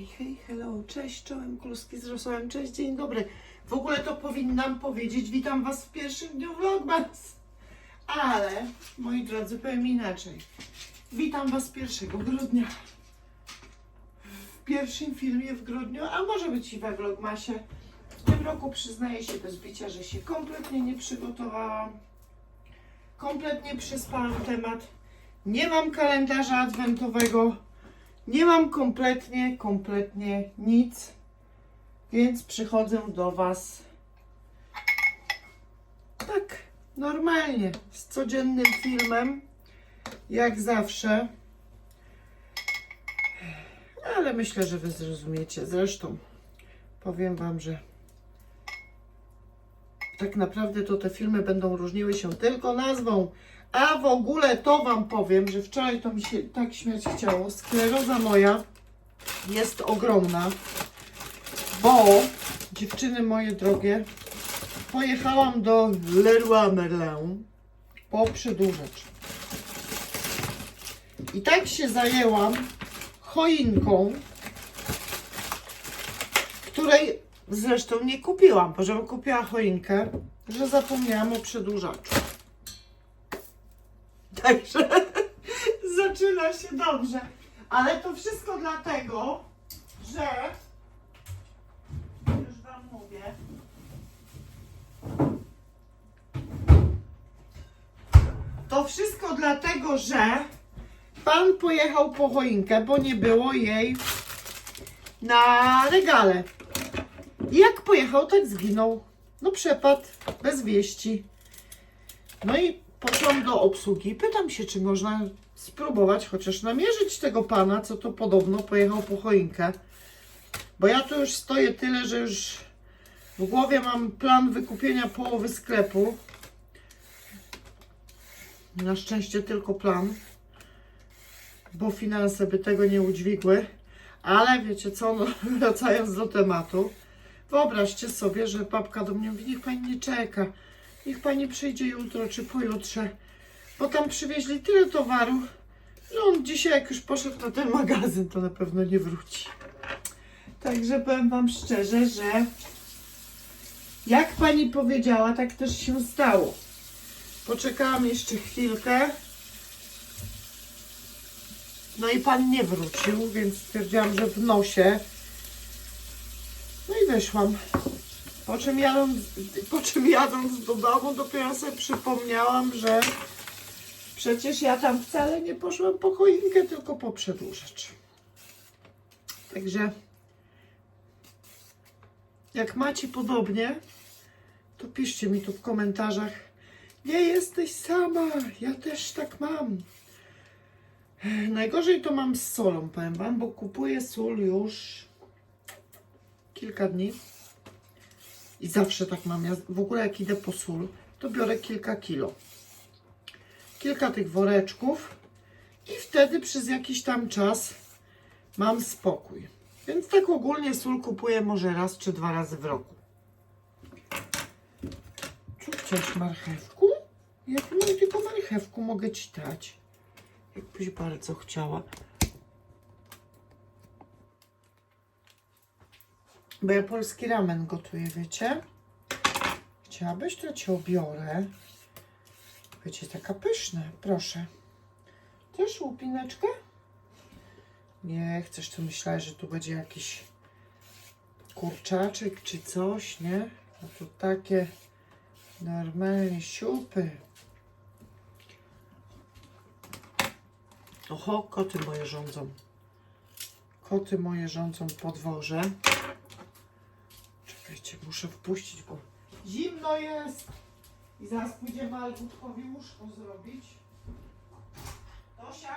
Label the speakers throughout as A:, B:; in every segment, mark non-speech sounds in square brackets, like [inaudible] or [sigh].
A: Hej, hej, hello, cześć, czołem, kluski z rosołem, cześć, dzień dobry. W ogóle to powinnam powiedzieć, witam Was w pierwszym dniu Vlogmas. Ale, moi drodzy, powiem inaczej. Witam Was 1 grudnia. W pierwszym filmie w grudniu, a może być i we Vlogmasie. W tym roku przyznaję się bez bicia, że się kompletnie nie przygotowałam. Kompletnie przespałam temat. Nie mam kalendarza adwentowego. Nie mam kompletnie, kompletnie nic, więc przychodzę do Was tak normalnie, z codziennym filmem, jak zawsze. Ale myślę, że Wy zrozumiecie. Zresztą powiem Wam, że tak naprawdę to te filmy będą różniły się tylko nazwą. A w ogóle to Wam powiem, że wczoraj to mi się tak śmiać chciało. Skleroza moja jest ogromna, bo dziewczyny moje drogie, pojechałam do Leroy Merlin po przedłużacz. I tak się zajęłam choinką, której zresztą nie kupiłam, bo żebym kupiła choinkę, że zapomniałam o przedłużaczu. Także [laughs] zaczyna się dobrze. Ale to wszystko dlatego, że już Wam mówię. To wszystko dlatego, że pan pojechał po choinkę, bo nie było jej na regale. I jak pojechał, tak zginął. No przepadł, bez wieści. No i poszłam do obsługi. Pytam się, czy można spróbować chociaż namierzyć tego pana, co to podobno pojechał po choinkę. Bo ja tu już stoję tyle, że już w głowie mam plan wykupienia połowy sklepu. Na szczęście tylko plan, bo finanse by tego nie udźwigły. Ale wiecie co, no, [laughs] wracając do tematu, wyobraźcie sobie, że babka do mnie mówi, niech pani nie czeka. Niech pani przyjdzie jutro czy pojutrze, bo tam przywieźli tyle towaru, że on dzisiaj, jak już poszedł na ten magazyn, to na pewno nie wróci. Także powiem Wam szczerze, że jak pani powiedziała, tak też się stało. Poczekałam jeszcze chwilkę. No i pan nie wrócił, więc stwierdziłam, że w nosie. Wyszłam. Po czym, jadąc, po czym jadąc do domu, dopiero sobie przypomniałam, że przecież ja tam wcale nie poszłam po choinkę, tylko po przedłużacz. Także jak macie podobnie, to piszcie mi tu w komentarzach. Nie jesteś sama, ja też tak mam. Najgorzej to mam z solą, powiem wam, bo kupuję sól już kilka dni. I zawsze tak mam. Ja w ogóle jak idę po sól, to biorę kilka kilo. Kilka tych woreczków i wtedy przez jakiś tam czas mam spokój. Więc tak ogólnie sól kupuję może raz czy dwa razy w roku. Co chciałeś, marchewku? Ja tu tylko marchewku mogę ci dać. Jakbyś bardzo chciała. Bo ja polski ramen gotuję, wiecie? Chciałabyś, to cię obiorę. Będzie taka pyszna, proszę. Też łupineczkę? Nie, chcesz, to myślałeś, że tu będzie jakiś kurczaczek czy coś, nie? No to takie normalnie siupy. Oho, koty moje rządzą. Koty moje rządzą po dworze. Czekajcie, muszę wpuścić, bo zimno jest. I zaraz pójdziemy Albutkowi łóżko zrobić. Tosia,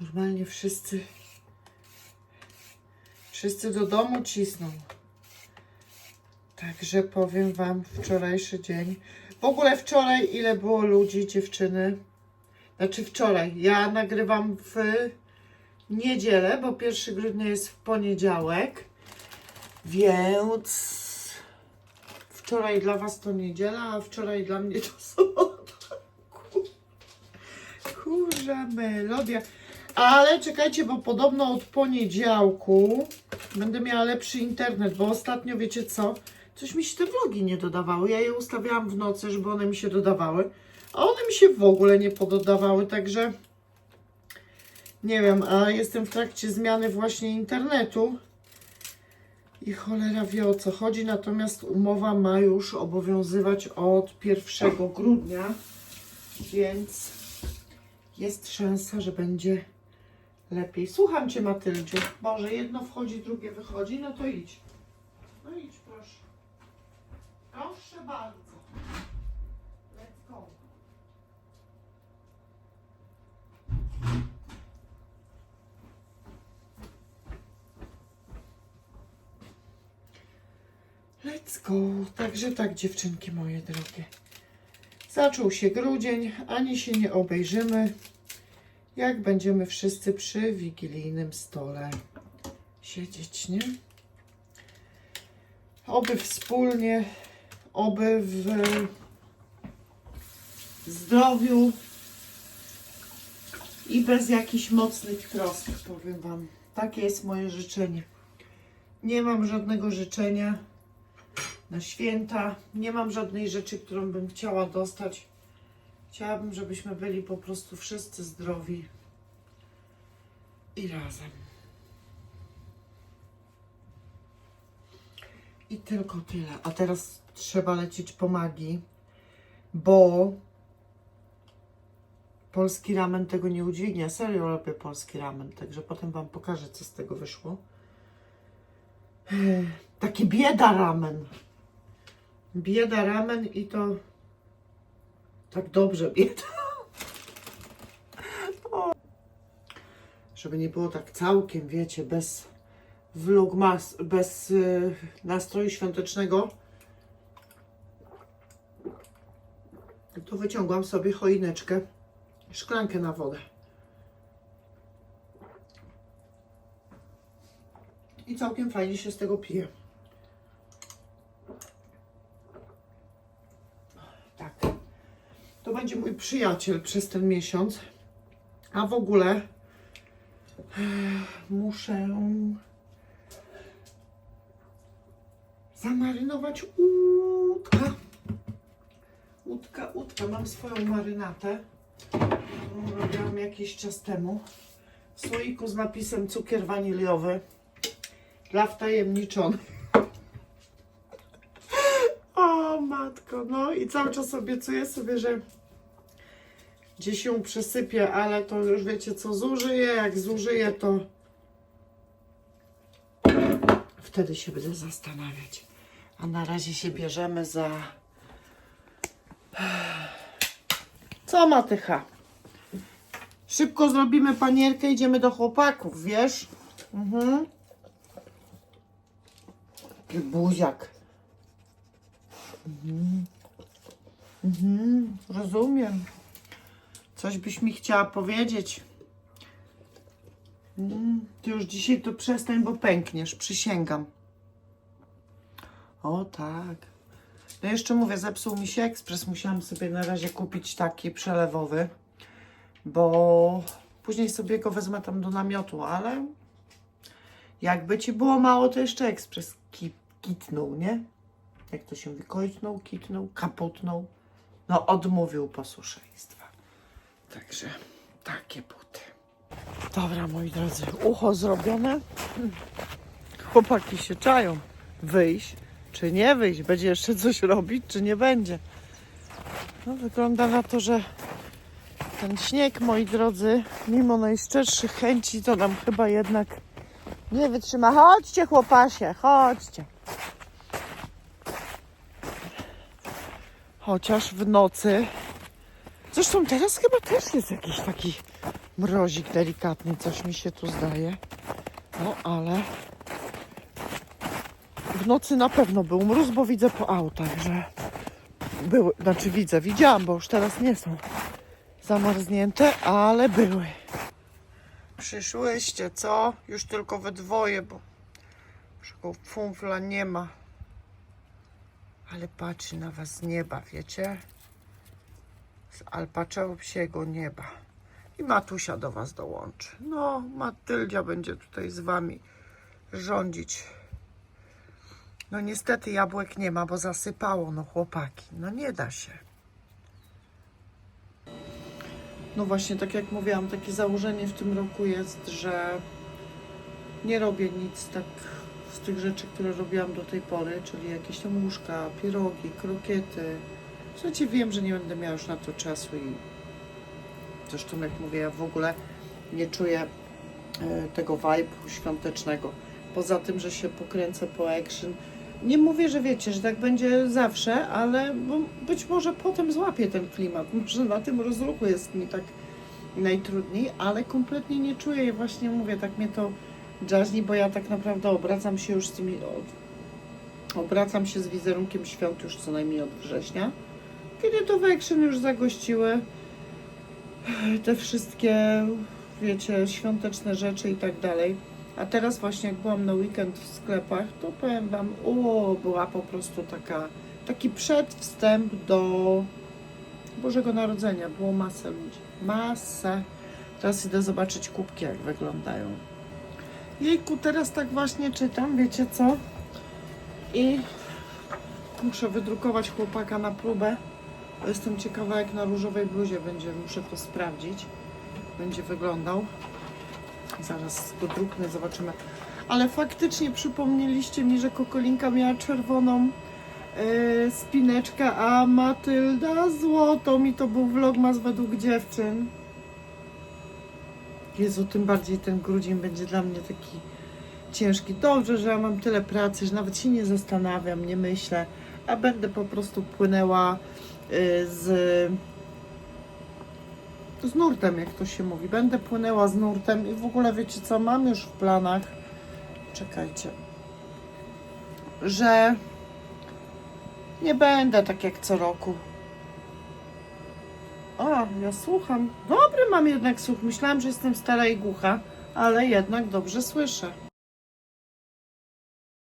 A: Normalnie wszyscy wszyscy do domu cisną. Także powiem wam wczorajszy dzień. W ogóle wczoraj ile było ludzi, dziewczyny? Znaczy wczoraj. Ja nagrywam w niedzielę, bo 1 grudnia jest w poniedziałek. Więc wczoraj dla Was to niedziela, a wczoraj dla mnie to [laughs] sobota. Kur- Kurza melodia. Ale czekajcie, bo podobno od poniedziałku będę miała lepszy internet, bo ostatnio wiecie co? Coś mi się te vlogi nie dodawały. Ja je ustawiałam w nocy, żeby one mi się dodawały, a one mi się w ogóle nie pododawały, także nie wiem, a jestem w trakcie zmiany właśnie internetu i cholera wie o co chodzi, natomiast umowa ma już obowiązywać od 1 grudnia, więc jest szansa, że będzie lepiej. Słucham Cię Matyldziu. Boże, jedno wchodzi, drugie wychodzi, no to idź. No idź proszę. Proszę bardzo. Let's go. Let's go. Także tak, dziewczynki moje drogie. Zaczął się grudzień, ani się nie obejrzymy, jak będziemy wszyscy przy wigilijnym stole siedzieć, nie? Oby wspólnie, oby w zdrowiu i bez jakichś mocnych trosk, powiem Wam. Takie jest moje życzenie. Nie mam żadnego życzenia na święta. Nie mam żadnej rzeczy, którą bym chciała dostać. Chciałabym, żebyśmy byli po prostu wszyscy zdrowi i razem. I tylko tyle. A teraz trzeba lecieć po magii, bo polski ramen tego nie udźwignie. Serio robię polski ramen, także potem Wam pokażę, co z tego wyszło. Taki bieda ramen. Bieda ramen i to tak dobrze bieda. Żeby nie było tak całkiem, wiecie, bez vlogmas, bez y, nastroju świątecznego, to wyciągłam sobie choineczkę, szklankę na wodę. I całkiem fajnie się z tego pije. Tak. To będzie mój przyjaciel przez ten miesiąc. A w ogóle eh, muszę zamarynować łódka. Łódka, łódka. Mam swoją marynatę, którą robiłam jakiś czas temu. W słoiku z napisem cukier waniliowy dla wtajemniczonych. O matko, no i cały czas obiecuję sobie, że gdzieś ją przesypię, ale to już wiecie co, zużyję, jak zużyję to wtedy się będę zastanawiać. A na razie się bierzemy za... [sighs] Co Matycha? Szybko zrobimy panierkę, idziemy do chłopaków, wiesz? Mhm. Buziak. Mhm. Mhm, rozumiem. Coś byś mi chciała powiedzieć. Mm, ty już dzisiaj to przestań, bo pękniesz, przysięgam. O tak. No jeszcze mówię, zepsuł mi się ekspres. Musiałam sobie na razie kupić taki przelewowy, bo później sobie go wezmę tam do namiotu, ale jakby ci było mało, to jeszcze ekspres ki kitnął, nie? Jak to się mówi? Kitnął, kaputnął. No odmówił posłuszeństwa. Także takie buty. Dobra, moi drodzy, ucho zrobione. Chłopaki się czają. Wyjść, czy nie wyjść? Będzie jeszcze coś robić, czy nie będzie? No, wygląda na to, że ten śnieg, moi drodzy, mimo najszczerszych chęci, to nam chyba jednak nie wytrzyma. Chodźcie, chłopasie, chodźcie. Chociaż w nocy. Zresztą teraz chyba też jest jakiś taki mrozik delikatny, coś mi się tu zdaje. No ale w nocy na pewno był mróz, bo widzę po autach, że były, znaczy widzę, widziałam, bo już teraz nie są zamarznięte, ale były. Przyszłyście, co? Już tylko we dwoje, bo żadnego funfla nie ma. Ale patrzy na was z nieba, wiecie? Z alpaczego psiego nieba. I Matusia do was dołączy. No, Matyldzia będzie tutaj z wami rządzić. No niestety jabłek nie ma, bo zasypało, no chłopaki. No nie da się. No właśnie, tak jak mówiłam, takie założenie w tym roku jest, że nie robię nic tak z tych rzeczy, które robiłam do tej pory, czyli jakieś tam łóżka, pierogi, krokiety. Słuchajcie, wiem, że nie będę miała już na to czasu i zresztą jak mówię, ja w ogóle nie czuję e, tego vibe'u świątecznego. Poza tym, że się pokręcę po action. Nie mówię, że wiecie, że tak będzie zawsze, ale być może potem złapię ten klimat. [laughs] Może na tym rozruchu jest mi tak najtrudniej, ale kompletnie nie czuję i właśnie mówię, tak mnie to jaźni, bo ja tak naprawdę obracam się już z tymi, obracam się z wizerunkiem świąt już co najmniej od września, kiedy to w już zagościły te wszystkie, wiecie, świąteczne rzeczy i tak dalej. A teraz właśnie jak byłam na weekend w sklepach, to powiem Wam, o, była po prostu taka, taki przedwstęp do Bożego Narodzenia. Było masę ludzi. Masa. Teraz idę zobaczyć kubki, jak wyglądają. Jejku, teraz tak właśnie czytam, wiecie co? I muszę wydrukować chłopaka na próbę. Jestem ciekawa, jak na różowej bluzie będzie. Muszę to sprawdzić. Będzie wyglądał. Zaraz go druknę, zobaczymy. Ale faktycznie przypomnieliście mi, że Kokolinka miała czerwoną yy, spineczkę, a Matylda złotą i to był vlogmas według dziewczyn. Jezu, tym bardziej ten grudzień będzie dla mnie taki ciężki. Dobrze, że ja mam tyle pracy, że nawet się nie zastanawiam, nie myślę, a będę po prostu płynęła yy, z z nurtem, jak to się mówi. Będę płynęła z nurtem i w ogóle wiecie co, mam już w planach, czekajcie, że nie będę tak jak co roku. A, ja słucham. Dobry mam jednak słuch. Myślałam, że jestem stara i głucha, ale jednak dobrze słyszę.